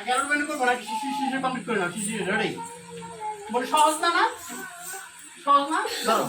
আলুর বেনু করব নাকি শিশি শিশি কমপ্লিট করে নাও শিশি রেডি বলে, সহজ না না? সহজ না? ধরো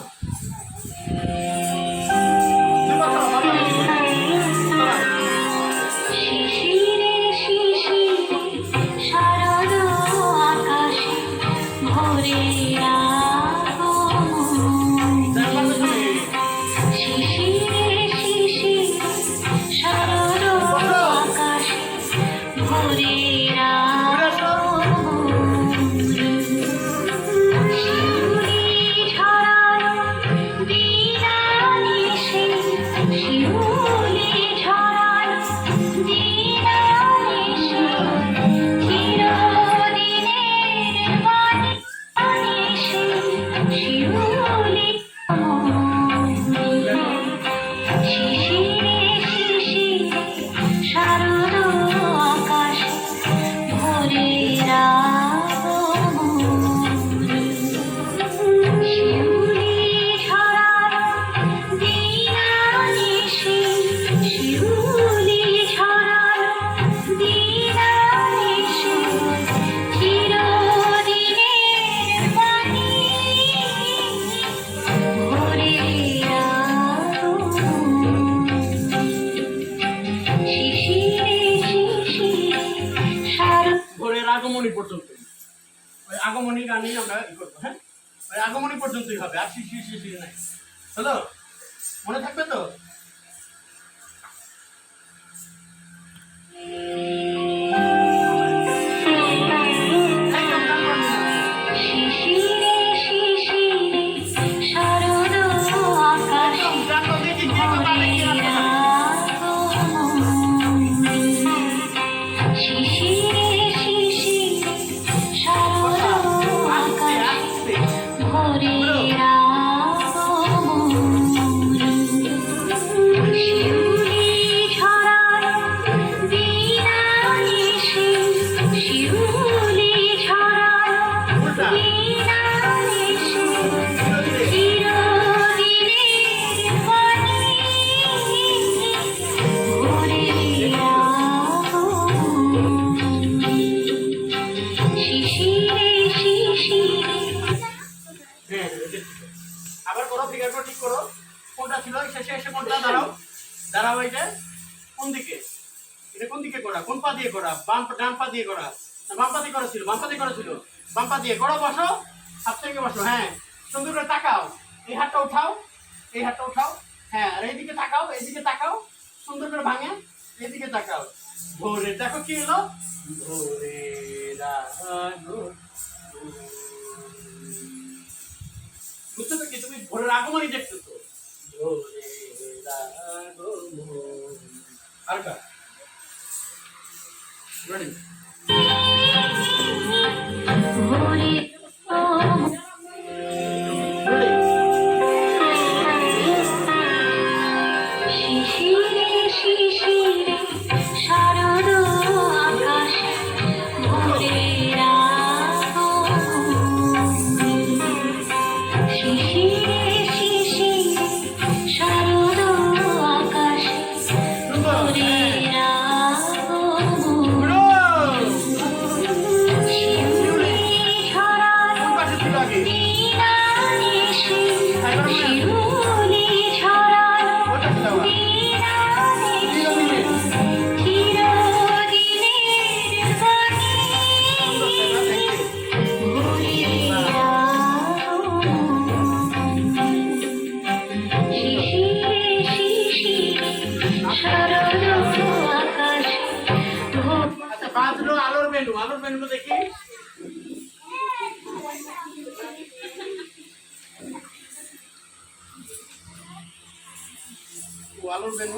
হ্যাঁ? আগমনী পর্যন্তই হবে। আর শিশি শিশি নাই। হ্যালো? মনে থাকবে তো? কোন দিকে? এটা কোন দিকে করা কোন পা দিয়ে করা বাম ডান পা দিয়ে করা বাম পা দিয়ে করা ছিল, বাম পা দিয়ে করা ছিল। বাম পা দিয়ে করো বসো, হাত থেকে বসো হ্যাঁ। সুন্দর করে তাকাও। এই হাতটা উঠাও, এই হাতটা উঠাও হ্যাঁ। আর এইদিকে তাকাও এইদিকে তাকাও সুন্দর করে ভাঙে, এইদিকে তাকাও। ভোরে দেখো কি হলো ভোরে বুঝছ তো কি? তুমি ভোরের আগমনই দেখছ আর মেনু আলোর মেনু দেখি। আলোর মেনু